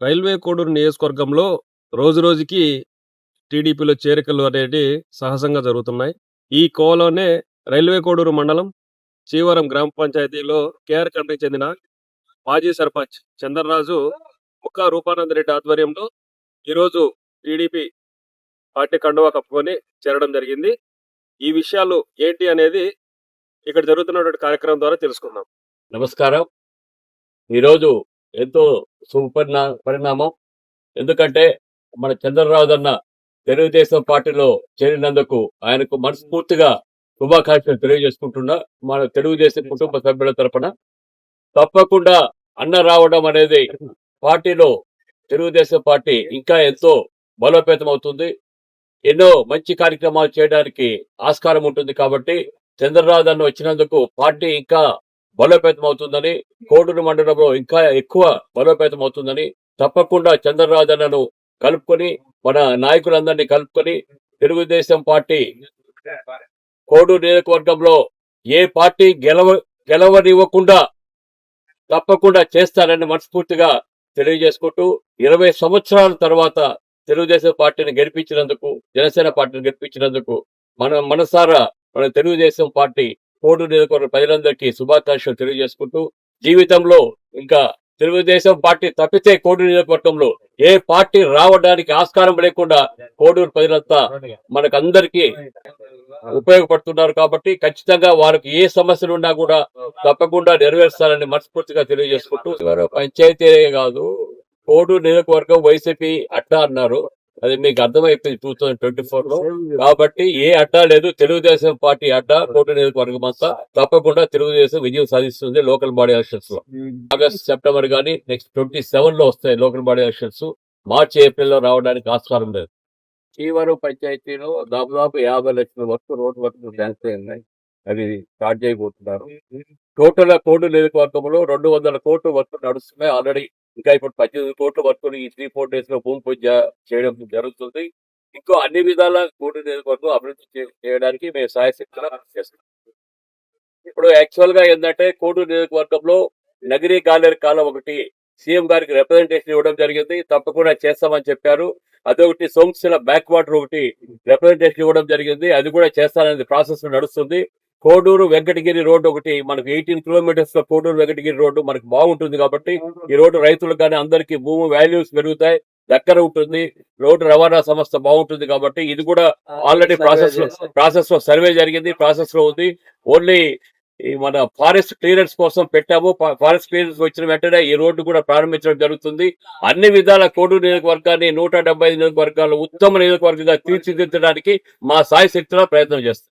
Railway Koduru నియోజకవర్గంలో రోజు రోజుకి టీడీపీలో చేరికలు అనేవి సహజంగా జరుగుతున్నాయి. ఈ కోలోనే రైల్వే కోడూరు మండలం చీవరం గ్రామ పంచాయతీలో కేఆర్ కంట్రీకి చెందిన మాజీ సర్పంచ్ చంద్రరాజు ముక్క రూపానంద రెడ్డి ఆధ్వర్యంలో ఈరోజు టీడీపీ పార్టీ కండువా కప్పుకొని చేరడం జరిగింది. ఈ విషయాలు ఏంటి అనేది ఇక్కడ జరుగుతున్నటువంటి కార్యక్రమం ద్వారా తెలుసుకుందాం. నమస్కారం. ఈరోజు ఎంతో సుపరిణా పరిణామం. ఎందుకంటే మన చంద్రరావు అన్న తెలుగుదేశం పార్టీలో చేరినందుకు ఆయనకు మనస్ఫూర్తిగా శుభాకాంక్షలు తెలియజేసుకుంటున్నా. మన తెలుగుదేశం కుటుంబ సభ్యుల తరపున తప్పకుండా అన్న రావడం అనేది పార్టీలో తెలుగుదేశం పార్టీ ఇంకా ఎంతో బలోపేతం అవుతుంది. ఎన్నో మంచి కార్యక్రమాలు చేయడానికి ఆస్కారం ఉంటుంది కాబట్టి చంద్రరాజు అన్న వచ్చినందుకు పార్టీ ఇంకా బలోపేతం అవుతుందని కోడూరు మండలంలో ఇంకా ఎక్కువ బలోపేతం అవుతుందని తప్పకుండా చంద్రరాజన్నను కలుపుకొని మన నాయకులందరినీ కలుపుకొని తెలుగుదేశం పార్టీ కోడూరు నియోజకవర్గంలో ఏ పార్టీ గెలవ గెలవనివ్వకుండా తప్పకుండా చేస్తానని మనస్ఫూర్తిగా తెలియజేసుకుంటూ ఇరవై సంవత్సరాల తర్వాత తెలుగుదేశం పార్టీని గెలిపించినందుకు జనసేన పార్టీని గెలిపించినందుకు మన మనసారా మన తెలుగుదేశం పార్టీ కోడూరు నియోజకవర్గ ప్రజలందరికీ శుభాకాంక్షలు తెలియజేసుకుంటూ జీవితంలో ఇంకా తెలుగుదేశం పార్టీ తప్పితే కోడూరు నియోజకవర్గంలో ఏ పార్టీ రావడానికి ఆస్కారం లేకుండా కోడూరు ప్రజలంతా మనకందరికీ ఉపయోగపడుతున్నారు కాబట్టి ఖచ్చితంగా వారికి ఏ సమస్యలు ఉన్నా కూడా తప్పకుండా నెరవేరుస్తారని మనస్ఫూర్తిగా తెలియజేసుకుంటూ పంచాయతీ కాదు కోడూరు నియోజకవర్గం వైసీపీ అడ్డా అన్నారు. అది మీకు అర్థమైపోయింది టూ థౌజండ్ ట్వంటీ ఫోర్లో. కాబట్టి ఏ అడ్డా లేదు. తెలుగుదేశం పార్టీ అడ్డా కోట నియోజకవర్గం అంతా. తప్పకుండా తెలుగుదేశం విజయం సాధిస్తుంది లోకల్ బాడీ ఎలక్షన్స్లో. ఆగస్ట్ సెప్టెంబర్ గానీ నెక్స్ట్ ట్వంటీ సెవెన్లో వస్తాయి లోకల్ బాడీ ఎలక్షన్స్ మార్చి ఏప్రిల్లో రావడానికి ఆస్కారం లేదు. చీవరం పంచాయతీలో దాదాపు యాభై లక్షల వరకు రోడ్డు వర్క్ డ్యాన్స్ ఉన్నాయి అది స్టార్ట్ చేయబోతున్నారు. టోటల్ కోర్టు నియోజకవర్గంలో రెండు వందల కోట్లు వర్క్ నడుస్తున్నాయి ఆల్రెడీ. ఇంకా ఇప్పుడు పద్దెనిమిది కోట్లు వర్క్ ఈ త్రీ ఫోర్ డేస్లో భూమి పూజ చేయడం జరుగుతుంది. ఇంకో అన్ని విధాల కోర్టు నియోజకవర్గం అభివృద్ధి చేయడానికి మేము సాయశక్తిగా చేస్తున్నాం. ఇప్పుడు యాక్చువల్గా ఏంటంటే కోటూరు నియోజకవర్గంలో నగరి గాలేరు కాలం ఒకటి సీఎం గారికి రిప్రజెంటేషన్ ఇవ్వడం జరిగింది. తప్పకుండా చేస్తామని చెప్పారు. అదొకటి సోంశిల బ్యాక్ వాటర్ ఒకటి రిప్రజెంటేషన్ ఇవ్వడం జరిగింది. అది కూడా చేస్తాననేది ప్రాసెస్ నడుస్తుంది. కోడూరు వెంకటగిరి రోడ్డు ఒకటి మనకు ఎయిటీన్ కిలోమీటర్స్లో కోడూరు వెంకటగిరి రోడ్డు మనకు బాగుంటుంది కాబట్టి ఈ రోడ్డు రైతులకు కానీ అందరికీ భూమి వాల్యూస్ పెరుగుతాయి దగ్గర ఉంటుంది రోడ్డు రవాణా సంస్థ బాగుంటుంది కాబట్టి ఇది కూడా ఆల్రెడీ ప్రాసెస్లో ప్రాసెస్లో సర్వే జరిగింది ప్రాసెస్లో ఉంది. ఓన్లీ ఈ మన ఫారెస్ట్ క్లియరెన్స్ కోసం పెట్టాము. ఫారెస్ట్ క్లియరెన్స్ వచ్చిన వెంటనే ఈ రోడ్డు కూడా ప్రారంభించడం జరుగుతుంది. అన్ని విధాల కోడూరు నియోజకవర్గాన్ని నూట డెబ్బై ఐదు నియోజకవర్గాలు ఉత్తమ నియోజకవర్గంగా తీర్చిదిద్దడానికి మా సాయి శక్తిలో ప్రయత్నం చేస్తాం